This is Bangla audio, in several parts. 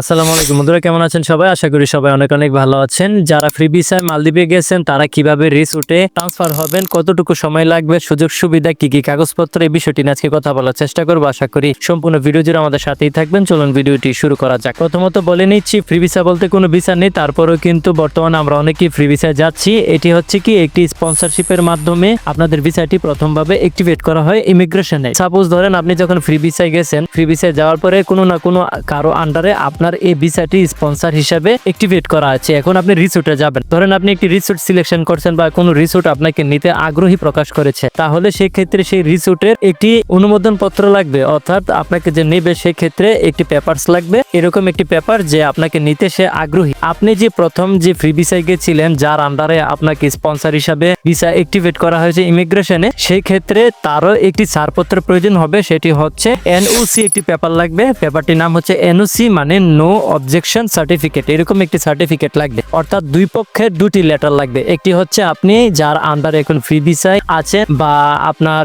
আসসালামু আলাইকুম বন্ধুরা, কেমন আছেন সবাই? আশা করি সবাই অনেক অনেক ভালো আছেন। যারা ফ্রি ভিসায় মালদ্বীপে গেছেন, তারা কীভাবে রিসুটে ট্রান্সফার হবেন, কতটুকু সময় লাগবে, সুযোগ সুবিধা, কি কি কাগজপত্র, এই বিষয়টি আজকে কথা বলার চেষ্টা করব। আশা করি সম্পূর্ণ ভিডিও জুড়ে আমাদের সাথেই থাকবেন। চলুন ভিডিওটি শুরু করা যাক। প্রথমত বলে নিচ্ছি ফ্রি ভিসা বলতে কোনো ভিসা নেই, তারপরেও কিন্তু বর্তমানে আমরা অনেকেই ফ্রি ভিসায় যাচ্ছি। এটি হচ্ছে কি, একটি স্পন্সরশিপের মাধ্যমে আপনাদের ভিসাটি প্রথমভাবে অ্যাক্টিভেট করা হয় ইমিগ্রেশনে সাপোজ ধরেন আপনি যখন ফ্রি ভিসায় গেছেন ফ্রি ভিসায় যাওয়ার পরে কোনো না কোনো কারও আন্ডারে আপনার এই ভিসাটি স্পন্সর হিসাবে অ্যাক্টিভেট করা আছে। এখন আপনি রিসোর্টে যাবেন। ধরেন আপনি একটি রিসোর্ট সিলেকশন করছেন বা কোনো রিসোর্ট আপনাকে নিতে আগ্রহী প্রকাশ করেছে, তাহলে সেই ক্ষেত্রে সেই রিসোর্টের একটি অনুমোদন পত্র লাগবে। অর্থাৎ আপনাকে যে নেবে সেই ক্ষেত্রে একটি পেপারস লাগবে। এরকম একটি পেপার যে আপনাকে নিতে সে আগ্রহী। আপনি যে প্রথম যে ফ্রি ভিসায় গেছিলেন, যার আন্ডারে আপনাকে স্পন্সর হিসাবে ভিসা অ্যাক্টিভেট করা হয়েছে ইমিগ্রেশনে সেই ক্ষেত্রে তারও একটি ছাড়পত্রের প্রয়োজন হবে। সেটি হচ্ছে এনওসি একটি পেপার লাগবে। পেপারটির নাম হচ্ছে এনওসি মানে নো অবজেকশন সার্টিফিকেট এরকম একটি সার্টিফিকেট লাগবে। অর্থাৎ দুই পক্ষের দুটি লেটার লাগবে। একটি হচ্ছে আপনি, যার আন্ডারে এখন ফ্রি ভিসায় আছে বা আপনার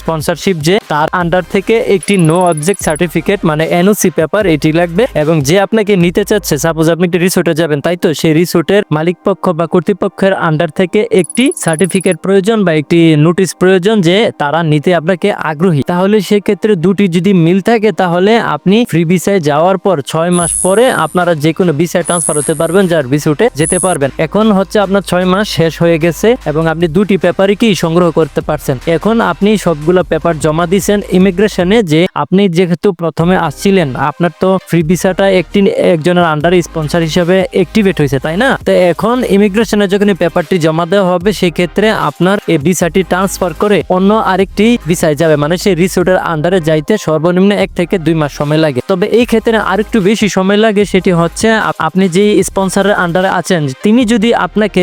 স্পন্সরশিপ যে তার আন্ডার থেকে একটি নো অবজেক্ট সার্টিফিকেট মানে এনওসি পেপার এটি লাগবে এবং যে আপনাকে নিতে চাচ্ছে সাপোজ আপনি একটি রিসোর্টে যাবেন, তাই তো? সেই রিসোর্টের মালিক পক্ষ বা কর্তৃপক্ষের আন্ডার থেকে একটি সার্টিফিকেট প্রয়োজন বা একটি নোটিশ প্রয়োজন যে তারা নিতে আপনাকে আগ্রহী। তাহলে সেক্ষেত্রে দুটি যদি মিল থাকে, তাহলে আপনি ফ্রি ভিসায় যাওয়ার পর ছয় মাস পরে আপনারা যে কোনো ভিসায় ট্রান্সফার হতে পারবেন, যার রিসোর্টে যেতে পারবেন। এখন হচ্ছে আপনার ছয় মাস শেষ হয়ে গেছে এবং আপনি দুটি পেপারই কি সংগ্রহ করতে পারছেন। এখন আপনি সবগুলো পেপার জমা দিয়েছেন ইমিগ্রেশনে যে আপনি যেহেতু প্রথমে আসছিলেন, আপনার তো ফ্রি ভিসাটা একটি, একজনের আন্ডারে স্পন্সর হিসেবে অ্যাক্টিভেট হয়েছে, তাই না? তো এখন ইমিগ্রেশনে যখন পেপারটি জমা দেওয়া হবে সেই ক্ষেত্রে আপনার এই ভিসাটি ট্রান্সফার করে অন্য আরেকটি ভিসায় যাবে মানে সেই রিসোর্টের আন্ডারে যাইতে সর্বনিম্ন এক থেকে দুই মাস সময় লাগে। তবে এই ক্ষেত্রে আরেকটু বেশি সময় লাগে, সেটি হচ্ছে আপনি যে স্পন্সরের আন্ডারে আছেন, তিনি যদি আপনাকে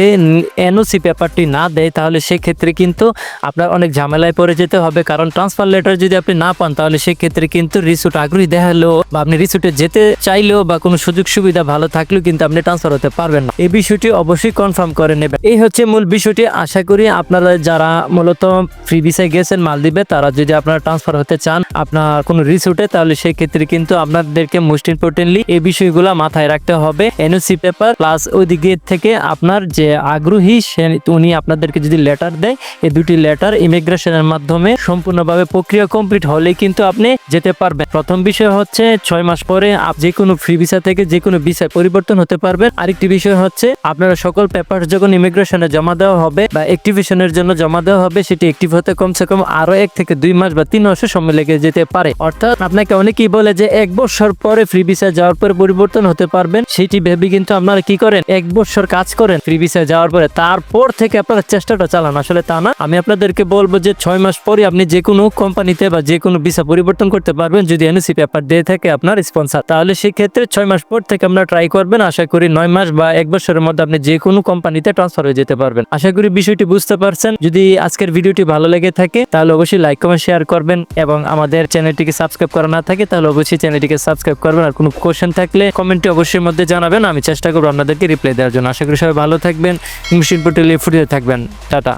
এনওসি পেপারটি না দেয়, তাহলে সেক্ষেত্রে কিন্তু আপনার অনেক ঝামেলায় পড়ে যেতে হবে, কারণ ট্রান্সফার লেটার যদি আপনি না পান, তাহলে সেক্ষেত্রে কিন্তু রিসোর্ট আগ্রহী দেখালেও বা আপনি রিসোর্টে যেতে চাইলেও বা কোনো সুযোগ সুবিধা ভালো থাকলেও কিন্তু আপনি ট্রান্সফার হতে পারবেন না। এই বিষয়টি অবশ্যই কনফার্ম করে নেবেন। এই হচ্ছে মূল বিষয়টি। আশা করি আপনারা যারা মূলত ফ্রি ভিসায় গেছেন মালদ্বীপে, তারা যদি আপনারা ট্রান্সফার হতে চান আপনার কোনো রিসোর্টে তাহলে সেই ক্ষেত্রে কিন্তু আপনাদেরকে মোস্ট ইম্পর্টেন্টলি এই বিষয়গুলো মাথায় রাখতে হবে। এনওসি পেপার প্লাস ওইদিকে থেকে আপনার যে আগ্রহী, সে উনি আপনাদেরকে যদি লেটার দেয়, এই দুটি লেটার ইমিগ্রেশনের মাধ্যমে সম্পূর্ণভাবে প্রক্রিয়া কমপ্লিট হলে কিন্তু আপনি যেতে পারবেন। প্রথম বিষয় হচ্ছে ছয় মাস পরে যে কোনো ফ্রি ভিসা থেকে যে কোনো ভিসায় পরিবর্তন হতে পারবেন। আরেকটি বিষয় হচ্ছে, আপনারা সকল পেপার যখন ইমিগ্রেশনে জমা দেওয়া হবে বা অ্যাক্টিভেশনের জন্য জমা দেওয়া হবে, সেটি অ্যাক্টিভ হতে কমসে কম আরও এক থেকে দুই মাস বা তিন মাসের সময় লেগে যেতে পারে। অর্থাৎ আপনাকে অনেকেই বলে যে এক বছর পরে ফ্রি ভিসা যাওয়ার পরে পরিবর্তন হতে পারবেন। সেটি ভেবে কিন্তু আপনারা কি করেন? এক বছর কাজ করেন ফ্রি ভিসা যাওয়ার পরে। তারপর থেকে আপনারা চেষ্টাটা চালান। আসলে তা না। আমি আপনাদেরকে বলব যে ছয় মাস পরে আপনি যে কোনো কোম্পানিতে বা যে কোনো ভিসা পরিবর্তন করতে পারবেন যদি এনএসি পেপার দিয়ে থাকে আপনার স্পন্সর। তাহলে সেই ক্ষেত্রে ছয় মাস পর থেকে আপনারা ট্রাই করবেন। আশা করি নয় মাস বা এক বছরের মধ্যে আপনি যে কোনো কোম্পানিতে ট্রান্সফার হয়ে যেতে পারবেন। আশা করি বিষয়টি বুঝতে পারছেন। যদি আজকের ভিডিওটি ভালো লেগে থাকে, তাহলে অবশ্যই লাইক কমেন্ট শেয়ার করবেন এবং আমাদের চ্যানেলটিকে সাবস্ক্রাইব করা না থাকে, তাহলে অবশ্যই চ্যানেলটিকে সাবস্ক্রাইব করবেন। আর কোনো কোশ্চেন থাকলে কমেন্টে অবশ্যই মধ্যে জানাবেন। আমি চেষ্টা করব আপনাদেরকে রিপ্লাই দেওয়ার জন্য। আশা করি সবাই ভালো থাকবেন। ইনপুটে ফুটিয়ে থাকবেন। টাটা।